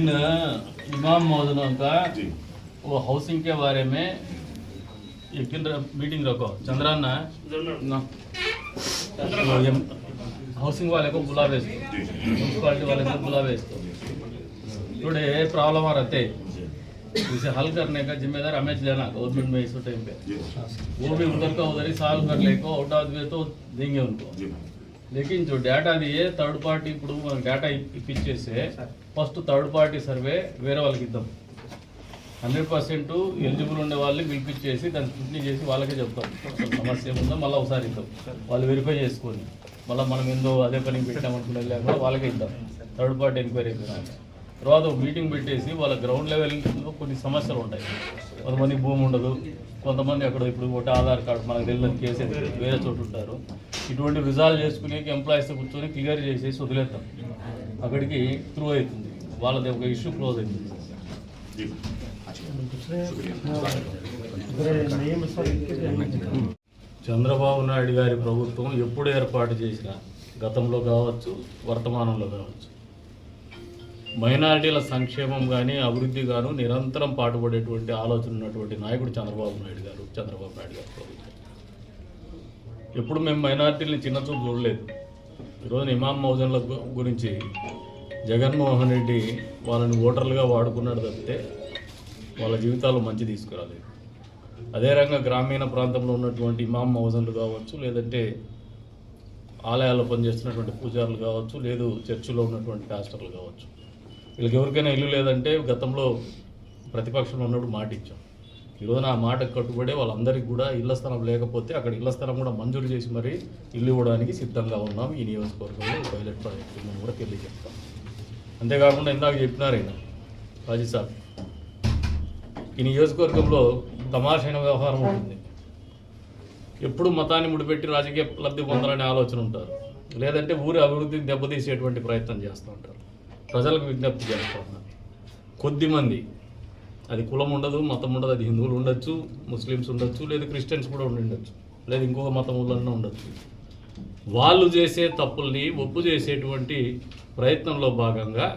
इन इमाम मौजनों का वो हाउसिंग के बारे में ये दिन मीटिंग रखो। चंद्राना है? ना। हाउसिंग वाले को बुला भेजो म्यूनसिपाली वाले को बुला भेज दो थोड़े प्रॉब्लम आ रहते। इसे हल करने का जिम्मेदार हमें लेना गवर्नमेंट में इस टाइम पे। वो भी उधर का उधर ही साल भर लेको आउट ऑफ़ वे तो देंगे उनको। लेकिन जो डाटा दिए थर्ड पार्टी इपड़ डाटा इप्चे ఫస్ట్ థర్డ్ పార్టీ సర్వే వేరే వాళ్ళకి ఇద్దాం. హండ్రెడ్ పర్సెంట్ ఎలిజిబుల్ ఉండే వాళ్ళని పిలిపించేసి దాన్ని స్క్రూటినీ చేసి వాళ్ళకే చెప్తాం. సమస్య ఏముందో మళ్ళీ ఒకసారి ఇద్దాం. వాళ్ళు వెరిఫై చేసుకొని మళ్ళీ మనం ఏందో అదే పని పెట్టామనుకునే లేకుండా వాళ్ళకే ఇద్దాం. థర్డ్ పార్టీ ఎంక్వైరీ అయిపోయినాక తర్వాత ఒక మీటింగ్ పెట్టేసి వాళ్ళ గ్రౌండ్ లెవెల్లో కొన్ని సమస్యలు ఉంటాయి. కొంతమంది భూమి ఉండదు. కొంతమంది అక్కడ ఇప్పుడు ఒకటి ఆధార్ కార్డు మనకు తెలియదు కేసు వేరే చోటు ఉంటారు. ఇటువంటి రిజాల్వ్ చేసుకునే ఎంప్లాయీస్తో కూర్చొని క్లియర్ చేసేసి వదిలేద్దాం. అక్కడికి త్రూ అవుతుంది. వాళ్ళది ఒక ఇష్యూ క్లోజ్ అవుతుంది చంద్రబాబు నాయుడు గారి ప్రభుత్వం ఎప్పుడు ఏర్పాటు చేసినా గతంలో కావచ్చు వర్తమానంలో కావచ్చు మైనారిటీల సంక్షేమం కానీ అభివృద్ధి గాను నిరంతరం పాటుపడేటువంటి ఆలోచన ఉన్నటువంటి నాయకుడు చంద్రబాబు నాయుడు గారు చంద్రబాబు నాయుడు గారి ప్రభుత్వం. ఎప్పుడు మేము మైనారిటీలని చిన్నచూపు చూడలేదు. ఈరోజు ఇమాం మౌజన్ల గురించి జగన్మోహన్ రెడ్డి వాళ్ళని ఓటర్లుగా వాడుకున్నాడు తప్పితే వాళ్ళ జీవితాలు మంచి తీసుకురాలేదు. అదే రకంగా గ్రామీణ ప్రాంతంలో ఉన్నటువంటి ఇమాం మౌజన్లు కావచ్చు లేదంటే ఆలయాల్లో పనిచేస్తున్నటువంటి పూజారులు కావచ్చు లేదు చర్చిలో ఉన్నటువంటి పాస్టర్లు కావచ్చు. వీళ్ళకి ఎవరికైనా ఇల్లు లేదంటే గతంలో ప్రతిపక్షంలో ఉన్నప్పుడు మాట ఇచ్చాం. ఈరోజు ఆ మాటకు కట్టుబడే వాళ్ళందరికీ కూడా ఇళ్ళ స్థలం లేకపోతే అక్కడ ఇళ్ళ స్థలం కూడా మంజూరు చేసి మరీ ఇల్లు ఇవ్వడానికి సిద్ధంగా ఉన్నాం. ఈ నియోజకవర్గంలో పైలట్ ప్రాజెక్ట్ మేము కూడా తెలియజేస్తాం. అంతేకాకుండా ఇందాక చెప్పినారు ఆయన రాజీ సాబ్. ఈ నియోజకవర్గంలో తమాషైన వ్యవహారం ఉంటుంది. ఎప్పుడు మతాన్ని ముడిపెట్టి రాజకీయ లబ్ధి పొందాలనే ఆలోచన ఉంటారు. లేదంటే ఊరి అభివృద్ధిని దెబ్బతీసేటువంటి ప్రయత్నం చేస్తూ ఉంటారు. ప్రజలకు విజ్ఞప్తి చేస్తూ ఉన్నారు. కొద్దిమంది అది కులం ఉండదు మతం ఉండదు అది హిందువులు ఉండొచ్చు ముస్లిమ్స్ ఉండొచ్చు లేదు క్రిస్టియన్స్ కూడా ఉండి ఉండొచ్చు లేదు ఇంకొక మతం ఉండొచ్చు. వాళ్ళు చేసే తప్పుల్ని ఒప్పు చేసేటువంటి ప్రయత్నంలో భాగంగా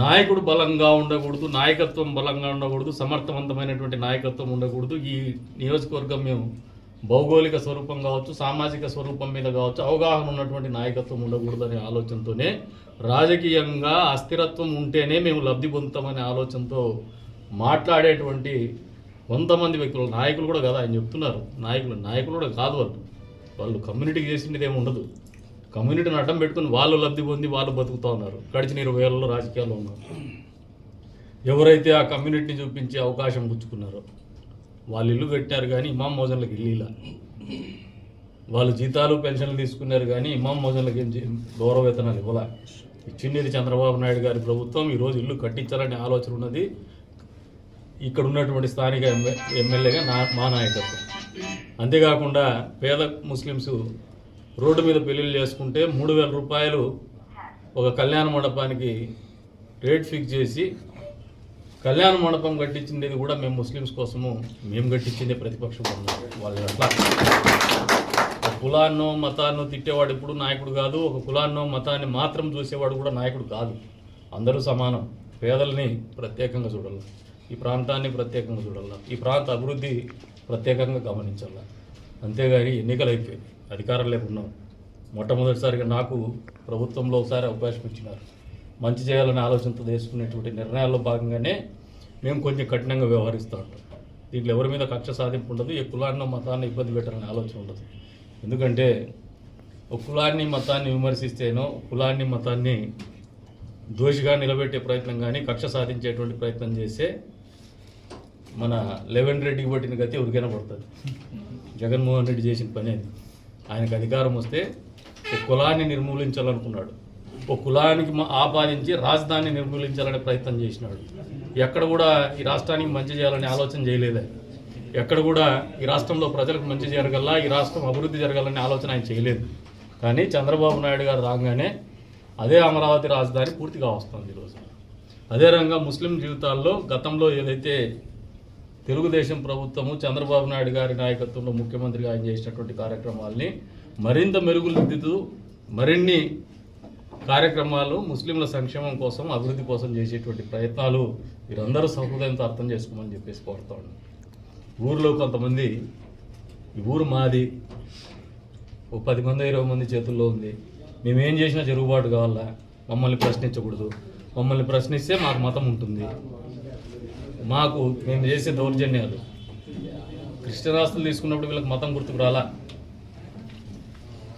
నాయకుడు బలంగా ఉండకూడదు నాయకత్వం బలంగా ఉండకూడదు సమర్థవంతమైనటువంటి నాయకత్వం ఉండకూడదు. ఈ నియోజకవర్గం మేము భౌగోళిక స్వరూపం కావచ్చు సామాజిక స్వరూపం మీద కావచ్చు అవగాహన ఉన్నటువంటి నాయకత్వం ఉండకూడదు అనే ఆలోచనతోనే రాజకీయంగా అస్థిరత్వం ఉంటేనే మేము లబ్ధి పొందుతామనే ఆలోచనతో మాట్లాడేటువంటి కొంతమంది వ్యక్తులు నాయకులు కూడా కదా ఆయన చెప్తున్నారు. నాయకులు నాయకులు కూడా కాదు వాళ్ళు. వాళ్ళు కమ్యూనిటీకి చేసింది ఏమి ఉండదు. కమ్యూనిటీని అడ్డం పెట్టుకుని వాళ్ళు లబ్ధి పొంది వాళ్ళు బతుకుతూ ఉన్నారు. గడిచిన ఇరవై ఏళ్ళలో రాజకీయాల్లో ఉన్నారు. ఎవరైతే ఆ కమ్యూనిటీని చూపించే అవకాశం పుచ్చుకున్నారో వాళ్ళు ఇల్లు కట్టారు కానీ ఇమాం మోజన్లకు ఇల్లు ఇలా వాళ్ళు జీతాలు పెన్షన్లు తీసుకున్నారు కానీ ఇమాం మోజన్లకు ఏం గౌరవ వేతనాలు ఇవ్వాల. ఇచ్చింది చంద్రబాబు నాయుడు గారి ప్రభుత్వం ఈరోజు ఇల్లు కట్టించాలనే ఆలోచన ఉన్నది. ఇక్కడ ఉన్నటువంటి స్థానిక ఎమ్మె- ఎమ్మెల్యేగా నా మా నాయకత్వం. అంతేకాకుండా పేద ముస్లిమ్స్ రోడ్డు మీద పెళ్ళిళ్ళు చేసుకుంటే మూడు వేల రూపాయలు ఒక కళ్యాణ మండపానికి రేట్ ఫిక్స్ చేసి కళ్యాణ మండపం కట్టించింది కూడా మేము ముస్లిమ్స్ కోసము. మేము కట్టించిందే ప్రతిపక్షం ఉన్నాం వాళ్ళు అట్లా. కులాన్నో మతాన్నో తిట్టేవాడు ఇప్పుడు నాయకుడు కాదు. ఒక కులాన్నో మతాన్ని మాత్రం చూసేవాడు కూడా నాయకుడు కాదు. అందరూ సమానం. పేదల్ని ప్రత్యేకంగా చూడాలి. ఈ ప్రాంతాన్ని ప్రత్యేకంగా చూడాలి. ఈ ప్రాంత అభివృద్ధి ప్రత్యేకంగా గమనించాలి. అంతేగాని ఎన్నికలు అయిపోయింది అధికారం లేకున్నాం. మొట్టమొదటిసారిగా నాకు ప్రభుత్వంలో ఒకసారి అవకాశం ఇచ్చినారు. మంచి చేయాలనే ఆలోచనతో తీసుకునేటువంటి నిర్ణయాల్లో భాగంగానే మేము కొంచెం కఠినంగా వ్యవహరిస్తూ ఉంటాం. దీంట్లో ఎవరి మీద కక్ష సాధింపు ఉండదు ఏ కులాన్నో మతాన్ని ఇబ్బంది పెట్టాలనే ఆలోచన ఉండదు. ఎందుకంటే ఒక కులాన్ని మతాన్ని విమర్శిస్తేనో కులాన్ని మతాన్ని దోషిగా నిలబెట్టే ప్రయత్నం కానీ కక్ష సాధించేటువంటి ప్రయత్నం చేస్తే మన లెవెన్ రెడ్డికి పట్టిన గతి ఎవరికైనా పడుతుంది. జగన్మోహన్ రెడ్డి చేసిన పని అది. ఆయనకు అధికారం వస్తే ఒక కులాన్ని నిర్మూలించాలనుకున్నాడు. ఒక కులానికి ఆపాదించి రాజధాని నిర్మూలించాలనే ప్రయత్నం చేసినాడు. ఎక్కడ కూడా ఈ రాష్ట్రానికి మంచి చేయాలనే ఆలోచన చేయలేదు ఎక్కడ కూడా ఈ రాష్ట్రంలో ప్రజలకు మంచి జరగల్లా ఈ రాష్ట్రం అభివృద్ధి జరగాలనే ఆలోచన ఆయన చేయలేదు. కానీ చంద్రబాబు నాయుడు గారు రాగానే అదే అమరావతి రాజధాని పూర్తిగా వస్తుంది ఈరోజు. అదే రంగా ముస్లిం జీవితాల్లో గతంలో ఏదైతే తెలుగుదేశం ప్రభుత్వము చంద్రబాబు నాయుడు గారి నాయకత్వంలో ముఖ్యమంత్రిగా ఆయన చేసినటువంటి కార్యక్రమాల్ని మరింత మెరుగుదిద్దుతూ మరిన్ని కార్యక్రమాలు ముస్లింల సంక్షేమం కోసం అభివృద్ధి కోసం చేసేటువంటి ప్రయత్నాలు మీరందరూ సహృదయంతో అర్థం చేసుకోమని చెప్పేసి కోరుతా ఊర్లో కొంతమంది ఈ ఊరు మాది ఓ పది మంది ఇరవై మంది చేతుల్లో ఉంది. మేమేం చేసినా జరుగుబాటు కావాలా? మమ్మల్ని ప్రశ్నించకూడదు. మమ్మల్ని ప్రశ్నిస్తే మాకు మతం ఉంటుంది. మాకు మేము చేసే దౌర్జన్యాలు. క్రిస్టియన్ ఆస్తులు తీసుకున్నప్పుడు వీళ్ళకి మతం గుర్తుకు రాలా?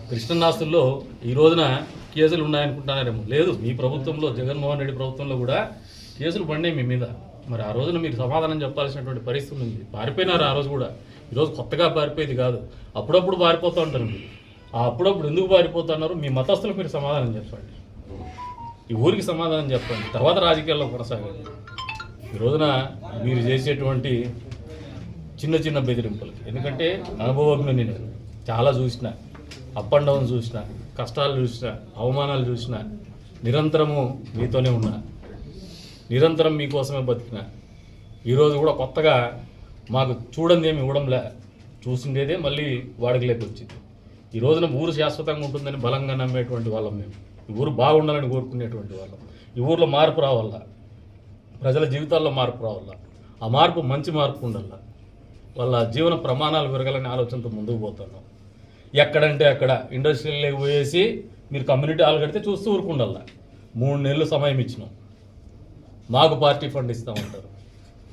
క్రిస్టియన్ ఆస్తుల్లో ఈ రోజున కేసులు ఉన్నాయనుకుంటున్నారేమో. లేదు మీ ప్రభుత్వంలో జగన్మోహన్ రెడ్డి ప్రభుత్వంలో కూడా కేసులు పడినాయి మీ మీద. మరి ఆ రోజున మీరు సమాధానం చెప్పాల్సినటువంటి పరిస్థితి ఉంది. పారిపోయినారు ఆ రోజు కూడా. ఈరోజు కొత్తగా పారిపోయేది కాదు. అప్పుడప్పుడు పారిపోతూ ఉంటారు మీరు. ఆ అప్పుడప్పుడు ఎందుకు పారిపోతున్నారు మీ మతస్థులకు మీరు సమాధానం చెప్పండి. ఈ ఊరికి సమాధానం చెప్పండి. తర్వాత రాజకీయాల్లో కొనసాగండి. ఈ రోజున మీరు చేసేటువంటి చిన్న చిన్న బెదిరింపులకి ఎందుకంటే అనుభవజ్ఞుని నేను చాలా చూసిన. అప్ అండ్ డౌన్ చూసిన కష్టాలు చూసిన అవమానాలు చూసిన నిరంతరము మీతోనే ఉన్నా. నిరంతరం మీకోసమే బతికిన. ఈరోజు కూడా కొత్తగా మాకు చూడండి ఏమి ఇవ్వడంలే. చూసిందేదే మళ్ళీ వాడికి వచ్చింది. ఈ రోజున ఊరు శాశ్వతంగా ఉంటుందని బలంగా నమ్మేటువంటి వాళ్ళం మేము. ఈ ఊరు బాగుండాలని కోరుకునేటువంటి వాళ్ళం. ఈ ఊర్లో మార్పు రావాలా? ప్రజల జీవితాల్లో మార్పు రావాలా? ఆ మార్పు మంచి మార్పు ఉండాల? వాళ్ళ జీవన ప్రమాణాలు పెరగాలనే ఆలోచనతో ముందుకు పోతున్నాం ఎక్కడంటే అక్కడ ఇండస్ట్రియల్ పోయేసి మీరు కమ్యూనిటీ హాల్ కడితే చూస్తూ ఊరుకుండాల? మూడు నెలలు సమయం ఇచ్చినాం. మాకు పార్టీ ఫండ్ ఇస్తామంటారు.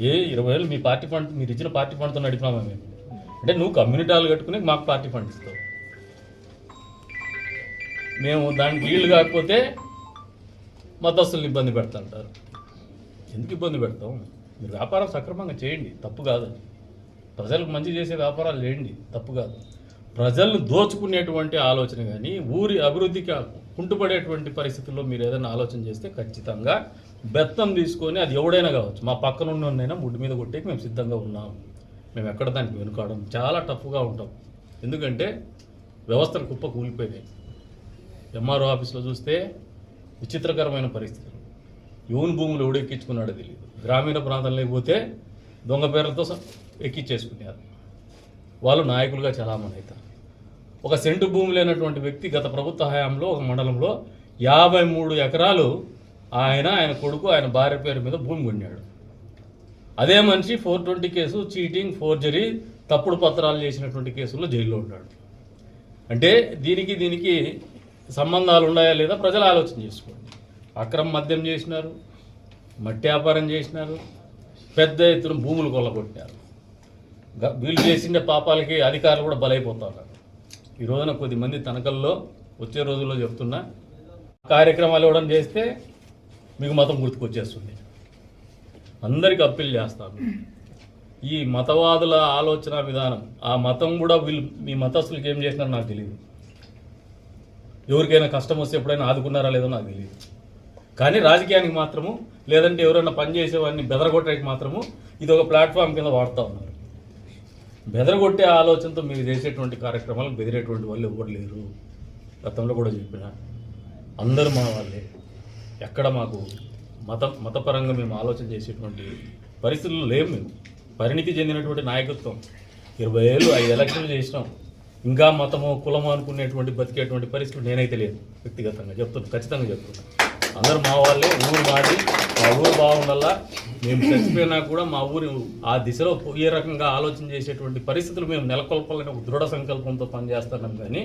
ఏ ఇరవై వేలు మీ పార్టీ ఫండ్ మీరు ఇచ్చిన పార్టీ ఫండ్తో నడిపినామా మేము? అంటే నువ్వు కమ్యూనిటీ హాల్ కట్టుకుని మాకు పార్టీ ఫండ్ ఇస్తావు. మేము దానికి వీళ్ళు కాకపోతే మతస్థుల్ని ఇబ్బంది పెడతాంటారు. ఎందుకు ఇబ్బంది పెడతాం మీరు వ్యాపారం సక్రమంగా చేయండి తప్పు కాదు ప్రజలకు మంచి చేసే వ్యాపారాలు చేయండి తప్పు కాదు. ప్రజలను దోచుకునేటువంటి ఆలోచన కానీ ఊరి అభివృద్ధికి కుంటుపడేటువంటి పరిస్థితుల్లో మీరు ఏదైనా ఆలోచన చేస్తే ఖచ్చితంగా బెత్తం తీసుకొని అది ఎవడైనా కావచ్చు. మా పక్కన ఉన్నైనా ముడ్డు మీద కొట్టేకి మేము సిద్ధంగా ఉన్నాం మేము ఎక్కడ దానికి వెనుకాడం? చాలా టఫ్గా ఉంటాం. ఎందుకంటే వ్యవస్థలు కుప్ప కూలిపోయినాయి ఎంఆర్ఓ ఆఫీస్లో చూస్తే విచిత్రకరమైన పరిస్థితి. యూన్ భూములు ఎవడు ఎక్కించుకున్నాడో తెలియదు. గ్రామీణ ప్రాంతంలో పోతే దొంగ పేర్లతో స- ఎక్కించేసుకున్నారు వాళ్ళు నాయకులుగా చలామణి అవుతారు ఒక సెంటు భూమి లేనటువంటి వ్యక్తి గత ప్రభుత్వ హయాంలో ఒక మండలంలో యాభై మూడు ఎకరాలు ఆయన ఆయన కొడుకు ఆయన భార్య పేరు మీద భూమి కొన్నాడు. అదే మనిషి four twenty case cheating forgery తప్పుడు పత్రాలు చేసినటువంటి కేసుల్లో జైల్లో ఉన్నాడు. అంటే దీనికి దీనికి సంబంధాలు ఉన్నాయా లేదా ప్రజలు ఆలోచన చేసుకోండి. అక్రమ మద్యం చేసినారు మట్టి వ్యాపారం చేసినారు పెద్ద ఎత్తున భూములు కొల్లగొట్టినారు. వీళ్ళు చేసిన పాపాలకి అధికారులు కూడా బలైపోతున్నారు. ఈ రోజున కొద్దిమంది తనకల్లో వచ్చే రోజుల్లో చెప్తున్నా కార్యక్రమాలు ఇవ్వడం చేస్తే మీకు మతం గుర్తుకొచ్చేస్తుంది. అందరికీ అప్పీల్ చేస్తాను. ఈ మతవాదుల ఆలోచన విధానం ఆ మతం కూడా వీళ్ళు మీ మతస్థులకి ఏం చేసినారో నాకు తెలియదు. ఎవరికైనా కష్టం వస్తే ఎప్పుడైనా ఆదుకున్నారా లేదో నాకు తెలియదు. కానీ రాజకీయానికి మాత్రము లేదంటే ఎవరైనా పనిచేసేవాడిని బెదరగొట్టడానికి మాత్రము ఇది ఒక ప్లాట్ఫామ్ కింద వాడుతూ ఉన్నారు. బెదరగొట్టే ఆలోచనతో మీరు చేసేటువంటి కార్యక్రమాలకు బెదిరేటువంటి వాళ్ళు ఎవరు లేరు. గతంలో కూడా చెప్పిన అందరూ మా వాళ్ళే. ఎక్కడ మాకు మత మతపరంగా మేము ఆలోచన చేసేటువంటి పరిస్థితుల్లో లేవు మేము. పరిణితి చెందినటువంటి నాయకత్వం. ఇరవై ఏళ్ళు ఐదు ఎలక్షన్లు చేసినాం. ఇంకా మతము కులము అనుకునేటువంటి బతికేటువంటి పరిస్థితులు నేనైతే లేదు. వ్యక్తిగతంగా చెప్తున్నాను ఖచ్చితంగా చెప్తున్నాను అందరు మా వాళ్ళే ఊరు మాడి మా ఊరు బాగుండల్లా మేము చచ్చిపోయినా కూడా మా ఊరి ఆ దిశలో ఏ రకంగా ఆలోచన చేసేటువంటి పరిస్థితులు మేము నెలకొల్పాలని ఒక దృఢ సంకల్పంతో పనిచేస్తున్నాం కానీ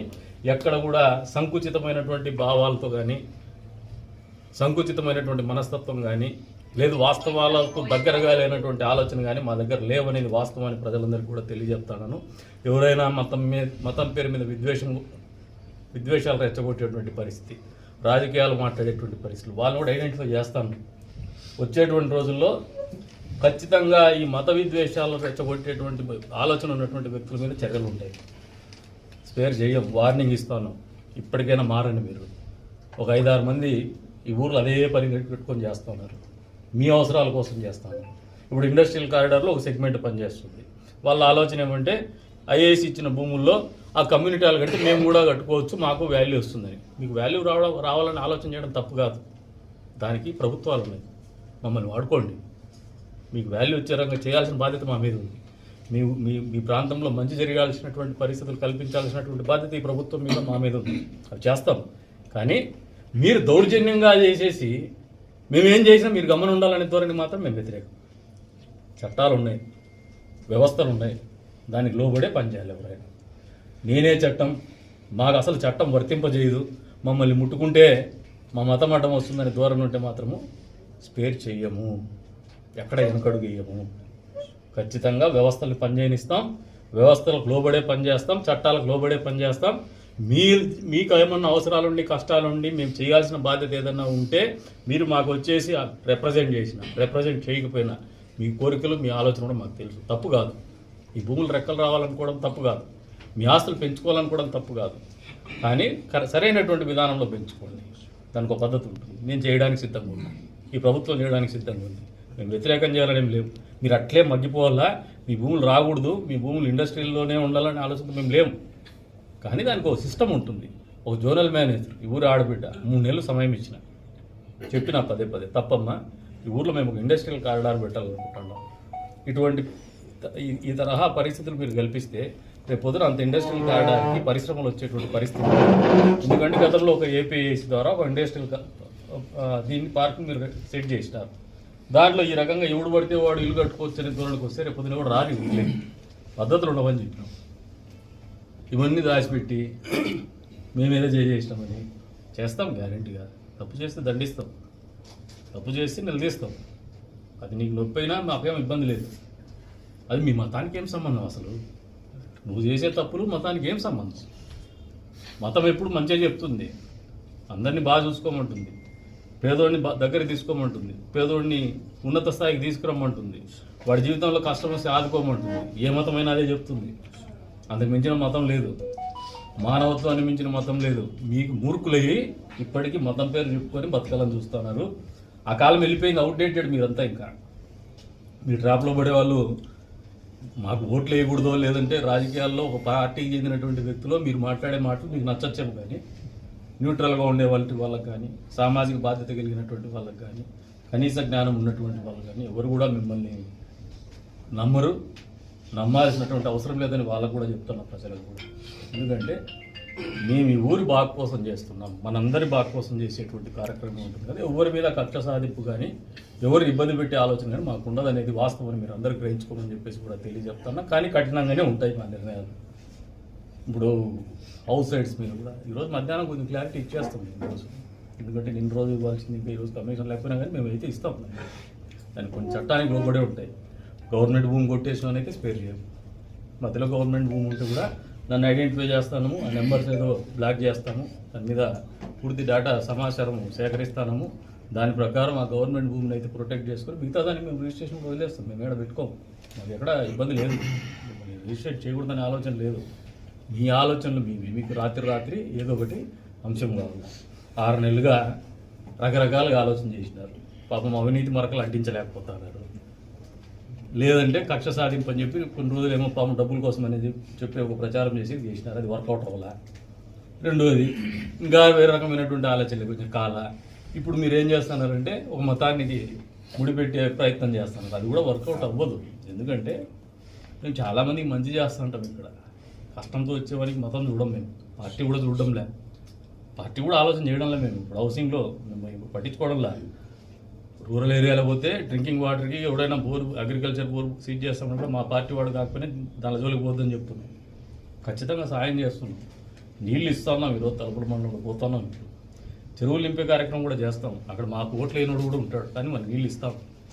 ఎక్కడ కూడా సంకుచితమైనటువంటి భావాలతో కానీ సంకుచితమైనటువంటి మనస్తత్వం కానీ లేదు వాస్తవాలకు దగ్గరగా లేనటువంటి ఆలోచన కానీ మా దగ్గర లేవనేది వాస్తవాన్ని ప్రజలందరికీ కూడా తెలియజెప్తాను ఎవరైనా మతం మీద మతం పేరు మీద విద్వేషం విద్వేషాలు రెచ్చగొట్టేటువంటి పరిస్థితి. రాజకీయాలు మాట్లాడేటువంటి పరిస్థితులు. వాళ్ళని కూడా ఐడెంటిఫై చేస్తాను. వచ్చేటువంటి రోజుల్లో ఖచ్చితంగా ఈ మత విద్వేషాలు రెచ్చగొట్టేటువంటి ఆలోచన ఉన్నటువంటి వ్యక్తుల మీద చర్యలు ఉంటాయి. స్పేర్ చేయం వార్నింగ్ ఇస్తాను. ఇప్పటికైనా మారండి మీరు. ఒక ఐదారు మంది ఈ ఊర్లో అదే పని పెట్టుకొని చేస్తూ ఉన్నారు మీ అవసరాల కోసం చేస్తాను. ఇప్పుడు ఇండస్ట్రియల్ కారిడార్లో ఒక సెగ్మెంట్ పనిచేస్తుంది. వాళ్ళ ఆలోచన ఏమంటే ఐఏఎస్ ఇచ్చిన భూముల్లో ఆ కమ్యూనిటీలు కంటే మేము కూడా కట్టుకోవచ్చు మాకు వాల్యూ వస్తుందని. మీకు వాల్యూ రావడం రావాలని ఆలోచన చేయడం తప్పు కాదు. దానికి ప్రభుత్వాలు ఉన్నాయి. మమ్మల్ని వాడుకోండి. మీకు వాల్యూ వచ్చే రంగం చేయాల్సిన బాధ్యత మా మీద ఉంది. మీ మీ మీ ప్రాంతంలో మంచి జరగాల్సినటువంటి పరిస్థితులు కల్పించాల్సినటువంటి బాధ్యత ఈ ప్రభుత్వం మీద మా మీద ఉంది. అవి చేస్తాం. కానీ మీరు దౌర్జన్యంగా చేసేసి మేమేం చేసినా మీరు గమనం ఉండాలనే ధోరణి మాత్రం మేము వ్యతిరేకం. చట్టాలు ఉన్నాయి. వ్యవస్థలు ఉన్నాయి. దానికి లోబడే పనిచేయాలి ఎవరైనా. నేనే చట్టం. మాకు అసలు చట్టం వర్తింపజేయదు. మమ్మల్ని ముట్టుకుంటే మా మతం అడ్డం వస్తుందని దూరం ఉంటే మాత్రము స్పేర్ చెయ్యము. ఎక్కడ వెనకడుగు వేయము. ఖచ్చితంగా వ్యవస్థలు పనిచేయనిస్తాం వ్యవస్థలకు లోబడే పనిచేస్తాం చట్టాలకు లోబడే పనిచేస్తాం మీరు మీకు ఏమన్నా అవసరాలుండి కష్టాలుండి మేము చేయాల్సిన బాధ్యత ఏదన్నా ఉంటే మీరు మాకు వచ్చేసి రిప్రజెంట్ చేసిన రిప్రజెంట్ చేయకపోయినా మీ కోరికలు మీ ఆలోచన కూడా మాకు తెలుసు. తప్పు కాదు. ఈ భూములు రెక్కలు రావాలనుకోవడం తప్పు కాదు. మీ ఆస్తులు పెంచుకోవాలనుకోవడం తప్పు కాదు. కానీ సరైనటువంటి విధానంలో పెంచుకోండి. దానికి ఒక పద్ధతి ఉంటుంది. నేను చేయడానికి సిద్ధంగా ఉన్నాను ఈ ప్రభుత్వం చేయడానికి సిద్ధంగా ఉంది. మేము వ్యతిరేకం చేయాలని లేవు. మీరు అట్లే మగ్గిపోవాలా? మీ భూములు రాకూడదు. మీ భూములు ఇండస్ట్రీలోనే ఉండాలని ఆలోచన మేము లేము. కానీ దానికి ఒక సిస్టమ్ ఉంటుంది. ఒక జోనల్ మేనేజర్ ఈ ఊరు ఆడబిడ్డ మూడు నెలలు సమయం ఇచ్చిన. చెప్పిన పదే పదే తప్పమ్మా ఈ ఊర్లో మేము ఒక ఇండస్ట్రియల్ కారిడార్ పెట్టాలనుకుంటున్నాం. ఇటువంటి ఈ- తరహా పరిస్థితులు మీరు కల్పిస్తే రేపు పొద్దున అంత ఇండస్ట్రియల్ తేడానికి పరిశ్రమలు వచ్చేటువంటి పరిస్థితి. ఎందుకంటే గతంలో ఒక ఏపీఐసి ద్వారా ఒక ఇండస్ట్రియల్ దీన్ని పార్కింగ్ మీరు సెట్ చేసినారు. దాంట్లో ఈ రకంగా ఎవడు పడితే వాడు ఇల్లు కట్టుకోవచ్చు అనే ధోరణికి వస్తే రేపు పొద్దున కూడా రాని ఊర్లేదు పద్ధతులు ఉండవని చెప్పినాం. ఇవన్నీ దాచిపెట్టి మేమేదో చేసేసినామని చేస్తాం గ్యారంటీగా. తప్పు చేస్తే దండిస్తాం. తప్పు చేస్తే నిలదీస్తాం. అది నీకు నొప్పి అయినా మాకేం ఇబ్బంది లేదు. అది మీ మతానికి ఏం సంబంధం అసలు? నువ్వు చేసే తప్పులు మతానికి ఏం సంబంధం? మతం ఎప్పుడు మంచిగా చెప్తుంది. అందరినీ బాగా చూసుకోమంటుంది. పేదోడిని బా- దగ్గర తీసుకోమంటుంది. పేదోడిని ఉన్నత స్థాయికి తీసుకురమ్మంటుంది. వాడి జీవితంలో కష్టం వస్తే ఆదుకోమంటుంది. ఏ మతమైనా అదే చెప్తుంది. అందుకు మించిన మతం లేదు. మానవత్వాన్ని మించిన మతం లేదు. మీకు మూర్ఖులయ్యి ఇప్పటికీ మతం పేరు చెప్పుకొని బతకాలని చూస్తున్నారు. ఆ కాలం వెళ్ళిపోయింది అవుట్డేటెడ్ మీరంతా ఇంకా. మీ ట్రాప్లో పడే వాళ్ళు మాకు ఓట్లు వేయకూడదో లేదంటే రాజకీయాల్లో ఒక పార్టీకి చెందినటువంటి వ్యక్తిలో మీరు మాట్లాడే మాటలు మీకు నచ్చచ్చేమో కానీ న్యూట్రల్గా ఉండే వాళ్ళ వాళ్ళకి కానీ సామాజిక బాధ్యత కలిగినటువంటి వాళ్ళకి కానీ కనీస జ్ఞానం ఉన్నటువంటి వాళ్ళకి కానీ ఎవరు కూడా మిమ్మల్ని నమ్మరు. నమ్మాల్సినటువంటి అవసరం లేదని వాళ్ళకు కూడా చెప్తున్నా ప్రజలకు కూడా. ఎందుకంటే మేము ఈ ఊరి బాగు కోసం చేస్తున్నాం. మనందరి బాగు కోసం చేసేటువంటి కార్యక్రమం ఉంటుంది కదా. ఎవరి మీద కక్ష సాధింపు కానీ ఎవరు ఇబ్బంది పెట్టే ఆలోచన కానీ మాకు ఉండదు అనేది వాస్తవం మీరు అందరూ గ్రహించుకోమని చెప్పేసి కూడా తెలియజెప్తున్నా. కానీ కఠినంగానే ఉంటాయి మా నిర్ణయాలు. ఇప్పుడు హౌస్ సైడ్స్ మీద కూడా. ఈరోజు మధ్యాహ్నం కొంచెం క్లారిటీ ఇచ్చేస్తాం ఈరోజు ఎందుకంటే నిన్న రోజు ఇవ్వాల్సింది ఇంకా ఈరోజు కమిషన్ లేకపోయినా కానీ మేము అయితే ఇస్తాం. దానికి కొన్ని చట్టానికి లోబడే ఉంటాయి. గవర్నమెంట్ భూమి కొట్టేసిన అయితే స్పేర్ చేయము మధ్యలో గవర్నమెంట్ భూమి ఉంటే కూడా నన్ను ఐడెంటిఫై చేస్తాము ఆ నెంబర్స్ ఏదో బ్లాక్ చేస్తాము దాని మీద పూర్తి డేటా సమాచారం సేకరిస్తాము దాని ప్రకారం ఆ గవర్నమెంట్ భూమిని అయితే ప్రొటెక్ట్ చేసుకొని మిగతా దాన్ని మేము రిజిస్ట్రేషన్ వదిలేస్తాం. మేము ఎక్కడ పెట్టుకోము మాకు ఎక్కడ ఇబ్బంది లేదు. రిజిస్ట్రేట్ చేయకూడదనే ఆలోచన లేదు. మీ ఆలోచనలు మీవి మీకు రాత్రి రాత్రి ఏదో ఒకటి అంశం కావాలి. ఆరు నెలలుగా రకరకాలుగా ఆలోచన చేసినారు. పాపం అవినీతి మరకలు అంటించలేకపోతున్నారు లేదంటే కక్ష సాధింపు అని చెప్పి కొన్ని రోజులు ఏమో పాపం డబ్బుల కోసం అనేది చెప్పి ఒక ప్రచారం చేసి చేసినారు. అది వర్కౌట్ అవ్వాలా. రెండోది ఇంకా వేరే రకమైనటువంటి ఆలోచనలు కొంచెం కాల. ఇప్పుడు మీరు ఏం చేస్తున్నారంటే ఒక మతానికి ముడిపెట్టే ప్రయత్నం చేస్తున్నారు. అది కూడా వర్కౌట్ అవ్వదు. ఎందుకంటే మేము చాలామందికి మంచి చేస్తుంటాం ఇక్కడ. కష్టంతో వచ్చేవారికి మతం చూడం మేము పార్టీ కూడా చూడడంలే. పార్టీ కూడా ఆలోచన చేయడంలే మేము. ఇప్పుడు హౌసింగ్లో మేము పట్టించుకోవడంలా. రూరల్ ఏరియాలో పోతే డ్రింకింగ్ వాటర్కి ఎవడైనా బోర్ అగ్రికల్చర్ బోర్ సీజ్ చేస్తామంటే మా పార్టీ వాడు కాకపోయినా దాని జోలికి పోద్దని చెప్తున్నాం. ఖచ్చితంగా సాయం చేస్తున్నాం. నీళ్ళు ఇస్తున్నాం ఈరోజు తలుపుల మండలంలో పోతున్నాం ఇప్పుడు. చెరువులు నింపే కార్యక్రమం కూడా చేస్తాం. అక్కడ మాకు ఓట్లు లేనివాడు కూడా ఉంటాడు. కానీ మరి నీళ్ళు ఇస్తాం.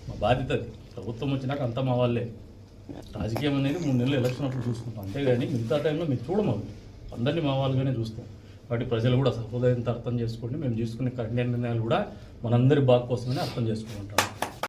మా బాధ్యత అది. ప్రభుత్వం వచ్చినాక అంతా మా వాళ్ళే. రాజకీయం అనేది మూడు నెలలు ఎలక్షన్ అప్పుడు చూసుకుంటాం. అంతేగాని మిగతా టైంలో మీరు చూడమవు అందరినీ మా వాళ్ళుగానే చూస్తాం. కాబట్టి ప్రజలు కూడా సహృదయంతో అర్థం చేసుకోండి. మేము తీసుకునే కఠిన నిర్ణయాలు కూడా మనందరి బాగు కోసమని అర్థం చేసుకుంటాం